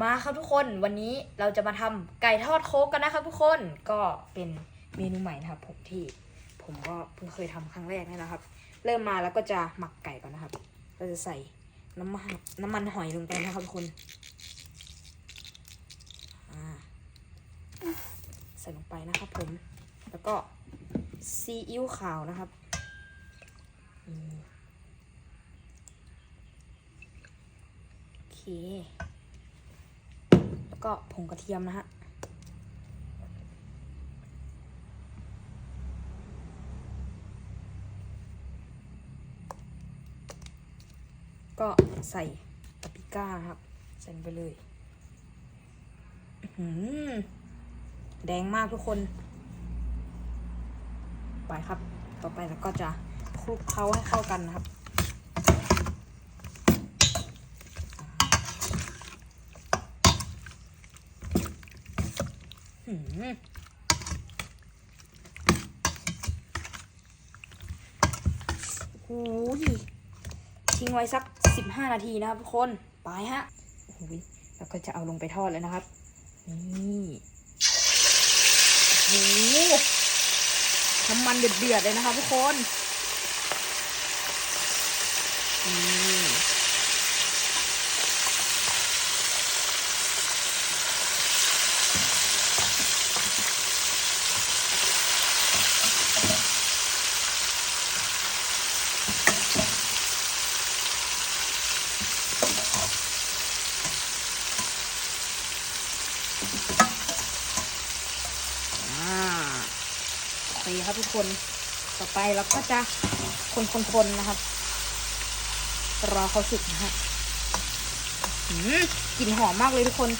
มาครับทุกคนวันนี้เราจะมาทำไก่ทอดโค้กกันนะครับทุกคนก็เป็นเมนูใหม่นะครับ ผมที่ผมก็เพิ่งเคยทำครั้งแรกนี่นะครับ เริ่มมาแล้วก็จะหมักไก่ก่อนนะครับ เราจะใส่น้ำมันน้ำมันหอยลงไปนะครับทุกคนใส่ลงไปนะครับผมแล้วก็ซีอิ๊วขาวนะครับโอเค ก็ผงกระเทียมนะฮะก็ใส่ปาปริก้านะครับ ใส่ไปเลยแดงมากทุกคน ไปครับ ต่อไปเราก็จะคลุกเคล้าให้เข้ากันนะครับ โอ้โหทิ้งไว้สักสิบห้านาทีนะครับทุกคน ไปฮะ โอ้โหแล้วก็จะเอาลงไปทอดเลยนะครับ นี่โอ้โหน้ำมันเดือดๆเลยนะครับทุกคนอ่า โอเคครับทุกคน ต่อไปเราก็จะคนๆๆนะครับ รอเขาสุกนะฮะหืมกลิ่นหอมมากเลยทุกคน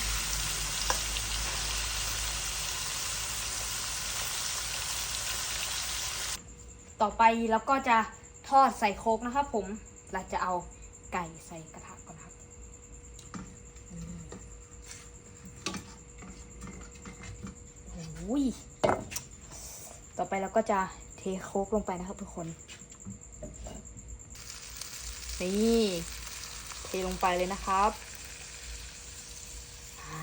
ต่อไปเราก็จะทอดใส่โคกนะครับผม เราจะเอาไก่ใส่กระทะก่อน ต่อไปเราก็จะเทโครกลงไปนะครับทุกคน นี่ เทลงไปเลยนะครับอ่า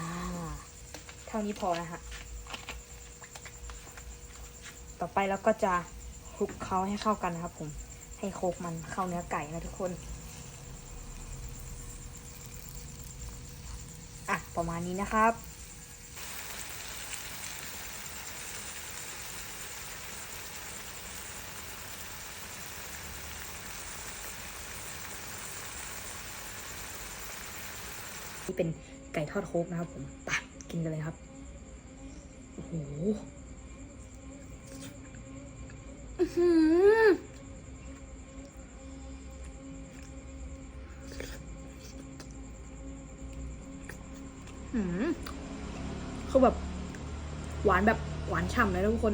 เท่านี้พอนะฮะ ต่อไปเราก็จะคลุกเคล้าให้เข้ากันนะครับผม ให้โคกมันเข้าเนื้อไก่นะทุกคน อะ ประมาณนี้นะครับ นี่เป็นไก่ทอดโคกนะครับผมไปกินกันเลยครับ โอ้โหอื้มคือแบบ หวานแบบหวานฉ่ำเลยทุกคน